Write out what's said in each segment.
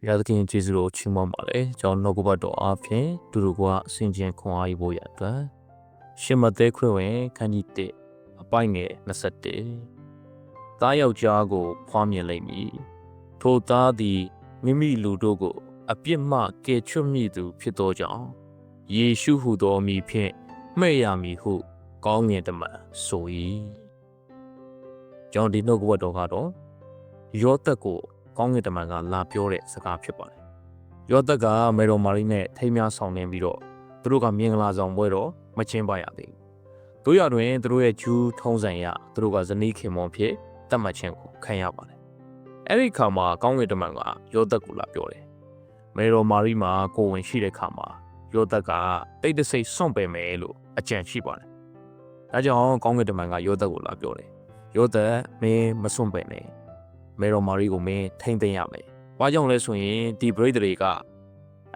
ဘုရားသခင်ကျေးဇူးတော်ချီးမွမ်းပါတယ်ကျွန်တော်နှုတ်ကပတ်တော်အားဖြင့်သူတို့ကအစဉ်ကျင်ခွန်အားယူဖို့ရအတွက်ရှင်မသက်ခွင့်ဝင်ခန်းကြီး1အပိုင်ငယ်21သားယောက်ျားကိုဖွားမြင်လိမ့်မည်ထိုသားသည်မိမိလူတို့ကို အပြစ်မှကယ်ချွတ်မိသူ ဖြစ်သောကြောင့်ယေရှုဟုသောအမည်ဖြင့်မှဲ့ရမည်ဟု ကောင်းငင်တမန်ဆို၏ကျွန်တော်ဒီနှုတ်ကပတ်တော်ကတော့ယောသက်ကို ကောင်းကင်တမန်ကလာပြောတဲ့စကားဖြစ်ပါတယ်။ယောသက်ကမေတော်မာရီနဲ့ထိမ်းများဆောင်နေပြီးတော့သူတို့ကမြင်္ဂလာဆောင်ပွဲတော့မချင်းပါရသေးဘူး။တို့ရတွင်သူတို့ရဲ့ဂျူးထုံးစံရသူတို့ကဇနီးခင်မွန်ဖြစ်တတ်မှတ်ခြင်းကိုခံရပါတယ်။အဲ့ဒီခါမှာကောင်းကင်တမန်ကယောသက်ကိုလာပြောတယ်။မေတော်မာရီမှာကိုဝင်ရှိတဲ့ခါမှာယောသက်ကတိတ်တဆိတ်စွန့်ပယ်မယ်လို့အကြံရှိပါတယ်။ဒါကြောင့်ကောင်းကင်တမန်ကယောသက်ကိုလာပြောတယ်။ယောသက်မင်းမစွန့်ပယ်နဲ့ မေရိုမာရီကိုမင်းထိမ့်သိမ်းရမယ်။ဘာကြောင့်လဲဆိုရင်ဒီဘရိဒတွေက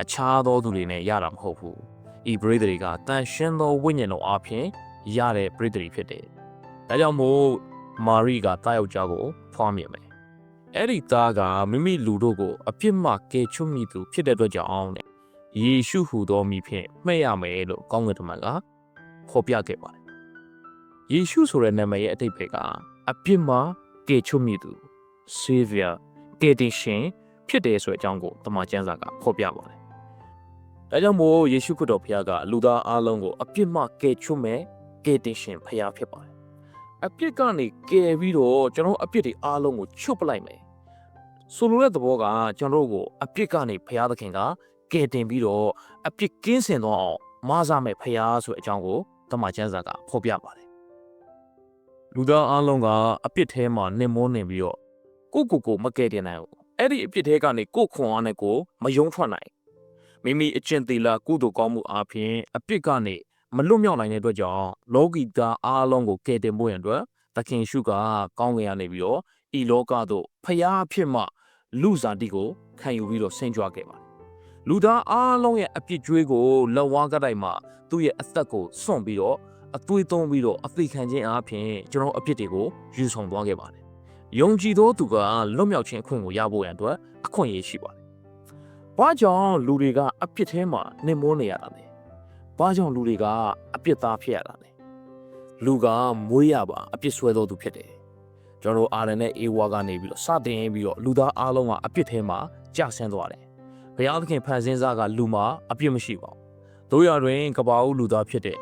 အခြားသောသူတွေနဲ့ရတာမဟုတ်ဘူး။ဤဘရိဒတွေကတန်ရှင်းသောဝိညာဉ်တော်အပြင်ရတဲ့ဘရိဒတွေဖြစ်တယ်။ဒါကြောင့်မို့မာရီကတားယောက်ျားကိုဖွားမြင်မယ်။အဲ့ဒီသားကမိမိလူတို့ကိုအပြစ်မှကယ်ချွတ်မိသူဖြစ်တဲ့အတွက်ကြောင့်တဲ့ယေရှုဟူသောမိဖြင့်မှဲ့ရမယ်လို့ကောင်းကင်တမန်ကဖော်ပြခဲ့ပါတယ်။ယေရှုဆိုတဲ့နာမည်ရဲ့အတိတ်ပဲကအပြစ်မှကယ်ချွတ်မိသူ Savior ကယ်တင်ရှင်ဖြစ်တယ်ဆိုတဲ့အကြောင်းကိုတမန်ကျမ်းစာကဖော်ပြပါတယ်။ဒါကြောင့်မို့ယေရှုခရစ်တော်ဖခင်ကလူသားအလုံးကိုအပြစ်မှကယ်ချွတ်မဲ့ကယ်တင်ရှင်ဖခင်ဖြစ်ပါတယ်။အပြစ်ကနေကယ်ပြီးတော့ကျွန်တော်အပြစ်တွေအလုံးကိုချွတ်ပလိုက်မယ်။ဆိုလိုတဲ့သဘောကကျွန်တော်တို့ကိုအပြစ်ကနေဖခင်သခင်ကကယ်တင်ပြီးတော့အပြစ်ကင်းစင်သွားအောင်မဆာမဲ့ဖခင်ဆိုတဲ့အကြောင်းကိုတမန်ကျမ်းစာကဖော်ပြပါတယ်။လူသားအလုံးကအပြစ်ထဲမှာနှင်မွနေပြီးတော့ ကိုကိုကိုမကယ်တင်နိုင်ဘူးအဲ့ဒီအဖြစ်ထဲကနေကိုခွန်အားနဲ့ကိုမယုံထွက်နိုင်မိမိအကျင့်သီလကုသိုလ်ကောင်းမှုအပြင်အပြစ်ကနေမလွတ်မြောက်နိုင်တဲ့အတွက်ကြောင့်လောကီသားအားလုံးကိုကယ်တင်ဖို့ရန်အတွက်သခင်ရှုကကောင်းကင်ကနေပြီးတော့ဤလောကသို့ဖျားအဖြစ်မှလူစားတိကိုခံယူပြီးတော့ဆင်ကြွခဲ့ပါတယ်လူသားအားလုံးရဲ့အပြစ်ကြွေးကိုလက်ဝါးကတိုင်မှာသူ့ရဲ့အသက်ကိုစွန့်ပြီးတော့အသွေးသွင်းပြီးတော့အသိခံခြင်းအပြင်ကျွန်တော်အပြစ်တွေကိုယူဆောင်သွားခဲ့ပါတယ် ယုံကြည်သောသူကလွတ်မြောက်ခြင်းအခွင့်ကိုရဖို့ရန်အတွက်အခွင့်အရေးရှိပါတယ်။ဘာကြောင့်လူတွေကအပြစ်ထဲမှာနှိမ်မိုးနေရတာလဲ။ဘာကြောင့်လူတွေကအပြစ်သားဖြစ်ရတာလဲ။လူကမွေးရပါအပြစ်ဆွဲသောသူဖြစ်တယ်။ကျွန်တော်တို့အာရန်နဲ့အေဝါကနေပြီးတော့စတင်ပြီးတော့လူသားအားလုံးကအပြစ်ထဲမှာကြာဆင်းသွားတယ်။ဘုရားသခင်ဖန်ဆင်းစားကလူမှာအပြစ်မရှိပါဘူး။တို့ရတွင်ကပ္ပဦးလူသားဖြစ်တဲ့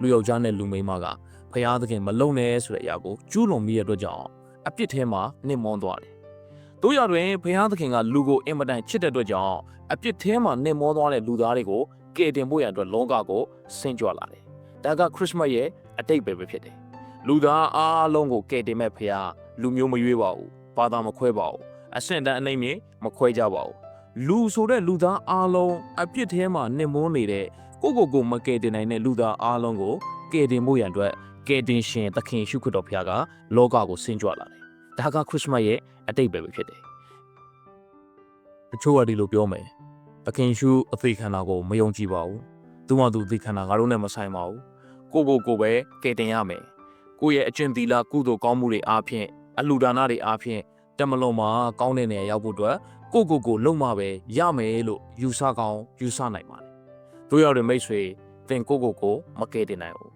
လူယောက်ျားနဲ့လူမိန်းမကဘုရားသခင်မလုံနဲ့ဆိုတဲ့အရာကိုကျူးလွန်မိတဲ့အတွက်ကြောင့် အပြစ်ထဲမှာနှိမ်မွန်းသွားတယ်။တို့ရတွင်ဘုရားသခင်ကလူကိုအင်မတန်ချစ်တဲ့အတွက်ကြောင့်အပြစ်ထဲမှာနှိမ်မွန်းသွားတဲ့လူသားတွေကိုကယ်တင်ဖို့ရန်အတွက်လောကကိုဆင်ကြွလာတယ်။ဒါကခရစ်စမတ်ရဲ့အတိတ်ပဲပဲဖြစ်တယ်။လူသားအားလုံးကိုကယ်တင်မဲ့ဘုရားလူမျိုးမရွေးပါဘူး။ဘာသာမခွဲပါဘူး။အဆင့်တန်းအနိုင်မြေမခွဲကြပါဘူး။လူဆိုတဲ့လူသားအားလုံးအပြစ်ထဲမှာနှိမ်မွန်းနေတဲ့ကိုကိုကိုမကယ်တင်နိုင်တဲ့လူသားအားလုံးကိုကယ်တင်ဖို့ရန်အတွက် ကယ်တင်ရှင်သခင်ရှုခရစ်တော်ဘုရားကလောကကိုဆင်ကြွလာတယ်။ဒါကခရစ်စမတ်ရဲ့အတိတ်ပဲပဲဖြစ်တယ်။တချို့ကဒီလိုပြောမယ်။သခင်ရှုအသေးခန္ဓာကိုမယုံကြည်ပါဘူး။သူမှသူသေခန္ဓာငါတို့နဲ့မဆိုင်ပါဘူး။ကိုကိုကိုပဲကယ်တင်ရမယ်။ကိုယ့်ရဲ့အကျင့်သီလကုသိုလ်ကောင်းမှုတွေအားဖြင့်အလှူဒါနတွေအားဖြင့်တမလွန်မှာကောင်းတဲ့နေရာရောက်ဖို့အတွက်ကိုကိုကိုလုံမှပဲရမယ်လို့ယူဆကောင်းယူဆနိုင်ပါတယ်။တို့ရောက်တဲ့မိတ်ဆွေသင်ကိုကိုကိုမကယ်တင်နိုင်ဘူး။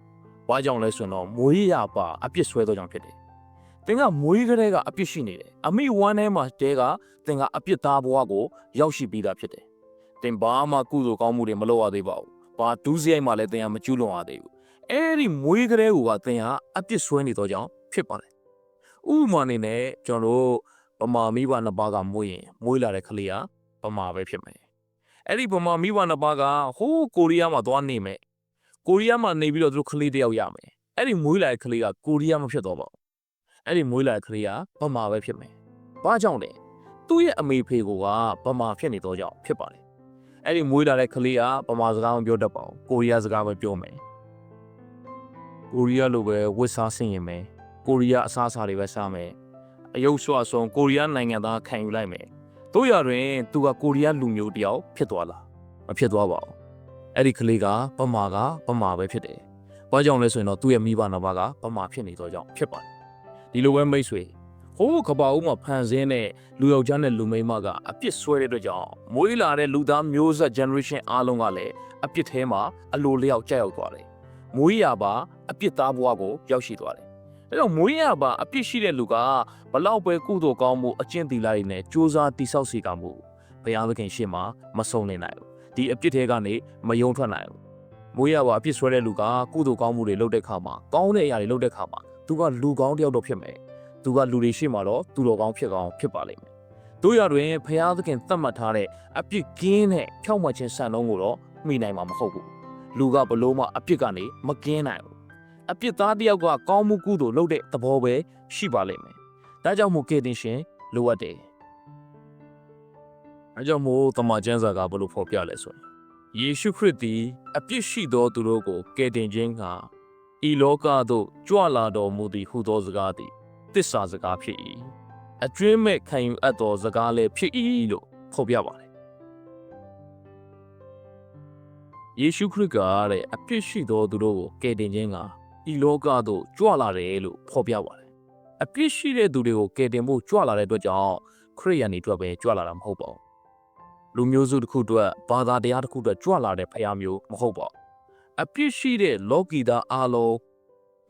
ဘာကြောင့်လဲဆိုတော့မွေးရပါအပြစ်ဆွဲသောကြောင့်ဖြစ်တယ်။သင်ကမွေးကလေးကအပြစ်ရှိနေတယ်။အမိဝမ်းထဲမှာတဲကသင်ကအပြစ်သားဘဝကိုရောက်ရှိပြီးသားဖြစ်တယ်။သင်ဘာမှကုသိုလ်ကောင်းမှုတွေမလုပ်ရသေးပါဘူး။ဘာဒူးစရိုက်မှလည်းသင်ကမကျူးလွန်ရသေးဘူး။အဲ့ဒီမွေးကလေးကသင်ဟာအပြစ်ဆွဲနေသောကြောင့်ဖြစ်ပါတယ်။ဥပမာအနေနဲ့ကျွန်တော်တို့ပမာမိဘနှစ်ပါးကမွေးရင်မွေးလာတဲ့ကလေးကပမာပဲဖြစ်မယ်။အဲ့ဒီပမာမိဘနှစ်ပါးကဟိုးကိုရီးယားမှာသွားနေမယ်။ ကိုရီးယားမှာနေပြီးတော့သူတို့ကလေးတစ်ယောက်ရမယ်။အဲ့ဒီမွေးလာတဲ့ကလေးကကိုရီးယားမဖြစ်တော့ပါဘူး။အဲ့ဒီမွေးလာတဲ့ကလေးကပမာပဲဖြစ်မယ်။ဘာကြောင့်လဲ။သူ့ရဲ့အမေဖေကပမာဖြစ်နေတော့ကြောင့်ဖြစ်ပါတယ်။အဲ့ဒီမွေးလာတဲ့ကလေးကပမာစကားမပြောတတ်ပါဘူး။ကိုရီးယားစကားပဲပြောမယ်။ကိုရီးယားလိုပဲဝစ်စားဆင်ရင်မယ်။ကိုရီးယားအစားအစာတွေပဲစားမယ်။အယုတ်ဆွအဆုံးကိုရီးယားနိုင်ငံသားခံယူလိုက်မယ်။တို့ရတွင်သူကကိုရီးယားလူမျိုးတစ်ယောက်ဖြစ်သွားလား။မဖြစ်သွားပါဘူး။ အဲ့ဒီကလေးကပမာကပမာပဲဖြစ်တယ်။ဘာကြောင့်လဲဆိုရင်တော့သူ့ရဲ့မိဘနှစ်ပါးကပမာဖြစ်နေတော့ကြောင့်ဖြစ်ပါတယ်။ဒီလိုပဲမိတ်ဆွေဟဟိုးကပ္ပဦးမှာဖန်ဆင်းတဲ့လူယောက်ျားနဲ့လူမိန်းမကအပြစ်ဆွဲတဲ့အတွက်ကြောင့်မွေးလာတဲ့လူသားမျိုးဆက် generation အားလုံးကလည်းအပြစ်ထဲမှာအလိုလျောက်ကြောက်ရောက်သွားတယ်။မွေးရပါအပြစ်သားဘဝကိုရောက်ရှိသွားတယ်။ဒါကြောင့်မွေးရပါအပြစ်ရှိတဲ့လူကဘလောက်ပဲကုသိုလ်ကောင်းမှုအကျင့်သီလတွေနဲ့စူးစမ်းတိဆောက်စီကမှုဘုရားသခင်ရှေ့မှာမဆုံးနေနိုင်ဘူး။ ဒီအပြစ်ထဲကနေမယုံထွက်နိုင်ဘူး။မွေးရပါအပြစ်ဆွဲတဲ့လူကကုသိုလ်ကောင်းမှုတွေလုပ်တဲ့ခါမှာကောင်းတဲ့အရာတွေလုပ်တဲ့ခါမှာသူကလူကောင်းတစ်ယောက်တော့ဖြစ်မယ်။သူကလူတွေရှိမှတော့သူတော်ကောင်းဖြစ်ကောင်းဖြစ်ပါလိမ့်မယ်။တို့ရတွင်ဖျားသခင်သတ်မှတ်ထားတဲ့အပြစ်ကင်းတဲ့ဖြောက်မှတ်ခြင်းစံနှုန်းကိုတော့မိနိုင်မှာမဟုတ်ဘူး။လူကဘလို့မှအပြစ်ကနေမကင်းနိုင်ဘူး။အပြစ်သားတစ်ယောက်ကကောင်းမှုကုသိုလ်လုပ်တဲ့သဘောပဲရှိပါလိမ့်မယ်။ဒါကြောင့်မို့ကေတင်ရှင်လိုအပ်တယ်။ အဲကြောင့်မို့တမန်ကျမ်းစာကဘလို့ဖော်ပြလဲဆိုရင်ယေရှုခရစ်သည် အပြစ်ရှိသောသူတို့ကိုကယ်တင်ခြင်းကဤလောကသို့ကြွလာတော်မူသည်ဟုသောစကားသည်တစ္ဆာစကားဖြစ်၏အကျွင်းမဲ့ခံယူအပ်သောစကားလည်းဖြစ်၏လို့ဖော်ပြပါတယ်ယေရှုခရစ်ကတဲ့အပြစ်ရှိသောသူတို့ကိုကယ်တင်ခြင်းကဤလောကသို့ကြွလာတယ်လို့ဖော်ပြပါတယ်အပြစ်ရှိတဲ့သူတွေကိုကယ်တင်ဖို့ကြွလာတဲ့အတွက်ကြောင့်ခရစ်ယာန်တွေအတွက်ပဲကြွလာတာမဟုတ်ပါဘူး လူမျိုးစုတစ်ခုအတွက်ဘာသာတရားတစ်ခုအတွက်ကြွလာတဲ့ဖခင်မျိုးမဟုတ်ပါဘူးအပြစ်ရှိတဲ့လောကီသားအလုံး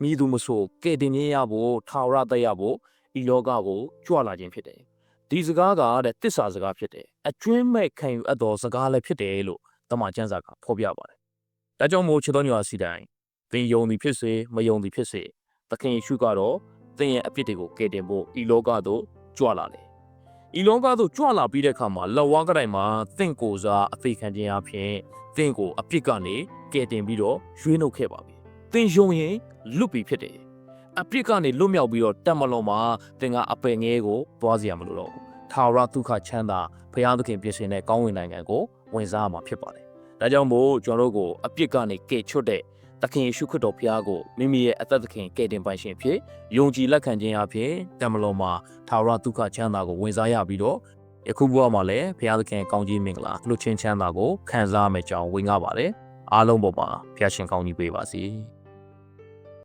မိသူမဆိုကဲ့တင်မြင်ရဖို့ထာဝရတက်ရဖို့ဤလောကကိုကြွလာခြင်းဖြစ်တယ်။ဒီစကားကတဲ့တစ္ဆာစကားဖြစ်တယ်။အကျွင်းမဲ့ခံယူအပ်သောစကားလည်းဖြစ်တယ်လို့တမန်ကျမ်းစာကဖော်ပြပါတယ်။ဒါကြောင့်မို့ချစ်တော်ညွာစီတိုင်းသင်ယုံသည်ဖြစ်စေမယုံသည်ဖြစ်စေသခင်ယေရှုကတော့သင်ရဲ့အပြစ်တွေကိုကယ်တင်ဖို့ဤလောကသို့ကြွလာတယ်။ ဤလောကသို့ကြွလာပြီးတဲ့အခါမှာလက်ဝါးကတိုင်မှာသင်ကိုယ်စားအသေးခံခြင်းအပြင်သင်ကိုအပြစ်ကနေကယ်တင်ပြီးတော့ရွေးနှုတ်ခဲ့ပါပြီ။သင်ယုံရင်လွတ်ပြီဖြစ်တယ်အပြစ်ကနေလွတ်မြောက်ပြီးတော့တက်မလုံးမှာသင်ကအပယ်ငဲကိုသွားစီရမလို့တော့ဘူးထာဝရဒုက္ခချမ်းသာဘုရားသခင်ပြင်ဆင်တဲ့ကောင်းဝင်နိုင်ငံကိုဝင်စားရမှာဖြစ်ပါတယ်ဒါကြောင့်မို့ကျွန်တော်တို့ကိုအပြစ်ကနေကယ်ချွတ်တဲ့ သခင်ယေရှုခရစ်တော်ဘုရားကိုမိမိရဲ့အသက်သခင်ကယ်တင်ပိုင်ရှင်ဖြစ်ယုံကြည်လက်ခံခြင်းအဖြစ်တက်မလုံးမှာထာဝရဒုက္ခချမ်းသာကိုဝင်စားရပြီးတော့ယခုဘဝမှာလည်းဘုရားသခင်ကောင်းကြီးမင်္ဂလာလွတ်ချင်းချမ်းသာကိုခံစားရမယ့်ကြောင်းဝင်ကားပါတယ်အားလုံးပေါ်မှာဘုရားရှင်ကောင်းကြီးပေးပါစေ။